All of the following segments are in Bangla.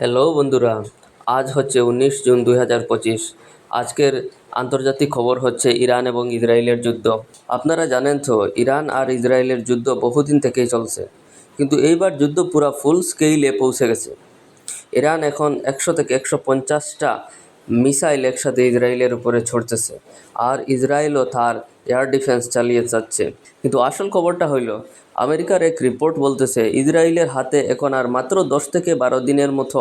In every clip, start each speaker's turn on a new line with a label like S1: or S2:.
S1: হ্যালো বন্ধুরা। আজ হচ্ছে উনিশ জুন দুই হাজার পঁচিশ। আজকের আন্তর্জাতিক খবর হচ্ছে ইরান এবং ইসরায়েলের যুদ্ধ। আপনারা জানেন তো, ইরান আর ইসরায়েলের যুদ্ধ বহুদিন থেকেই চলছে। কিন্তু এইবার যুদ্ধ পুরা ফুল স্কেইলে পৌঁছে গেছে। ইরান এখন একশো থেকে একশো পঞ্চাশটা মিসাইল একসাথে ইসরায়েলের উপরে ছড়তেছে আর ইসরায়েলও তার এয়ার ডিফেন্স চালিয়ে যাচ্ছে। কিন্তু আসল খবরটা হইল, আমেরিকার এক রিপোর্ট বলতেছে ইসরায়েলের হাতে এখন আর মাত্র দশ থেকে বারো দিনের মতো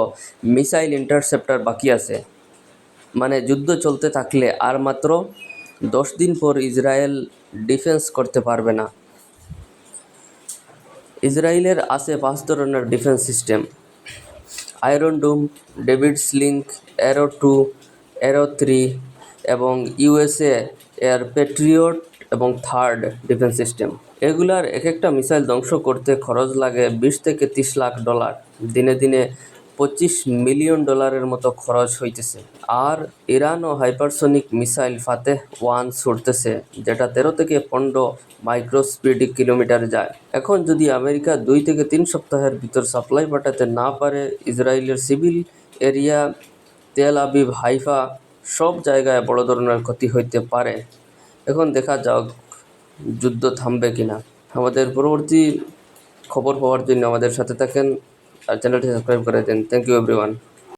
S1: মিসাইল ইন্টারসেপ্টার বাকি আছে। মানে যুদ্ধ চলতে থাকলে আর মাত্র দশ দিন পর ইসরায়েল ডিফেন্স করতে পারবে না। ইসরায়েলের আছে পাঁচ ধরনের defence system. Iron Dome David Sling Arrow two Arrow three এবং ইউএসএ এর পেট্রিয়ট এবং থার্ড ডিফেন্স সিস্টেম। এগুলার এক একটা মিসাইল ধ্বংস করতে খরচ লাগে বিশ থেকে তিরিশ লাখ ডলার। দিনে দিনে পঁচিশ মিলিয়ন ডলারের মতো খরচ হইতেছে। আর ইরান ও হাইপারসনিক মিসাইল ফাতেহ ওয়ান ছুটতেছে, যেটা তেরো থেকে পনেরো মাইক্রোস্পিড কিলোমিটার যায়। এখন যদি আমেরিকা দুই থেকে তিন সপ্তাহের ভিতর সাপ্লাই পাঠাতে না পারে, ইসরায়েলের civil area Tel Aviv, Haifa সব জায়গায় বড় ধরনের ক্ষতি হইতে পারে। এখন দেখা যাক যুদ্ধ থামবে কিনা। আমাদের পরবর্তী খবর পাওয়ার জন্য আমাদের সাথে থাকেন। আর চ্যানেলটি সাবস্ক্রাইব করে দিন। Thank you everyone